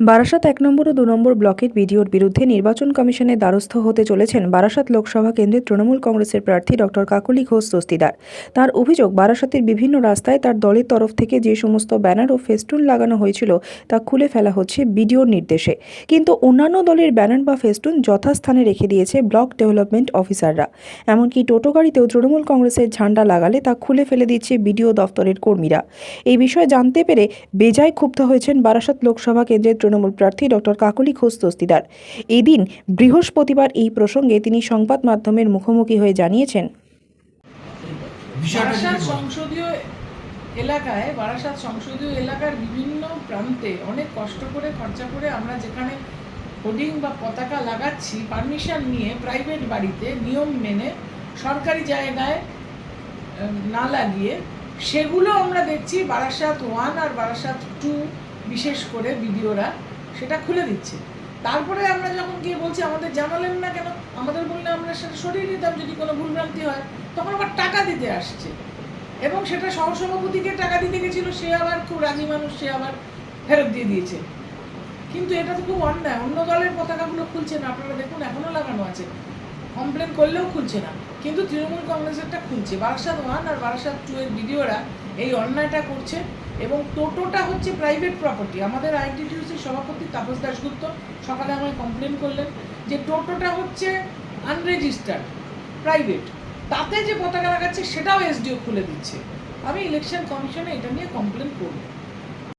বারাসাত এক নম্বর ও দু নম্বর ব্লকের বিডিওর বিরুদ্ধে নির্বাচন কমিশনের দ্বারস্থ হতে চলেছেন বারাসাত লোকসভা কেন্দ্রের তৃণমূল কংগ্রেসের প্রার্থী ডক্টর কাকলি ঘোষ দস্তিদার। তার অভিযোগ, বারাসাতের বিভিন্ন রাস্তায় তার দলের তরফ থেকে যে সমস্ত ব্যানার ও ফেস্টুন লাগানো হয়েছিল তা খুলে ফেলা হচ্ছে বিডিওর নির্দেশে। কিন্তু অন্যান্য দলের ব্যানার বা ফেস্টুন যথাস্থানে রেখে দিয়েছে ব্লক ডেভেলপমেন্ট অফিসাররা। এমনকি টোটো গাড়িতেও তৃণমূল কংগ্রেসের ঝান্ডা লাগালে তা খুলে ফেলে দিচ্ছে বিডিও দফতরের কর্মীরা। এই বিষয়ে জানতে পেরে বেজায় ক্ষুব্ধ হয়েছেন বারাসাত লোকসভা কেন্দ্রের তৃণমূল প্রার্থী ডক্টর কাকলি ঘোষ দস্তিদার এদিন বৃহস্পতিবার এই প্রসঙ্গে তিনি সংবাদ মাধ্যমের মুখোমুখি হয়ে জানিয়েছেন। সংসদীয় এলাকায়, বারাসাত সংসদীয় এলাকার বিভিন্ন প্রান্তে অনেক কষ্ট করে, খরচা করে আমরা যেখানে হোর্ডিং বা পতাকা লাগাচ্ছি, পারমিশন নিয়ে প্রাইভেট বাড়িতে নিয়ম মেনে সরকারি জায়গায় না লাগিয়ে সেগুলো আমরা দেখছি বারাসাত ওয়ান আর বারাসাত টু বিশেষ করে বিডিওরা সেটা খুলে দিচ্ছে। তারপরে আমরা যখন গিয়ে বলছি, আমাদের জানালেন না কেন? আমাদের বললে আমরা সেটা সরিয়ে দিতাম যদি কোনো ভুলভ্রান্তি হয়। তখন আবার টাকা দিতে আসছে। এবং সেটা সহসভাপতিকে টাকা দিতে গেছিল, সে আবার খুব রাজি মানুষ, সে আবার ফেরত দিয়ে দিয়েছে। কিন্তু এটা তো খুব অন্যায়। অন্য দলের পতাকাগুলো খুলছে না। আপনারা দেখুন, এখনও লাগানো আছে। কমপ্লেন করলেও খুলছে না। কিন্তু তৃণমূল কংগ্রেসেরটা খুলছে। বারাসাত ওয়ান আর বারাসাত টু এর ভিডিওরা এই অন্যায়টা করছে এবং টোটোটা হচ্ছে প্রাইভেট প্রপার্টি আমাদের আইনটিটিউসির সভাপতি তাপস দাশগুপ্ত সকালে আমায় কমপ্লেন করলেন যে টোটোটা হচ্ছে আনরেজিস্টার্ড প্রাইভেট তাতে যে পতাকা লাগাচ্ছে সেটাও এসডিও খুলে দিচ্ছে। আমি ইলেকশন কমিশনে এটা নিয়ে কমপ্লেন করব।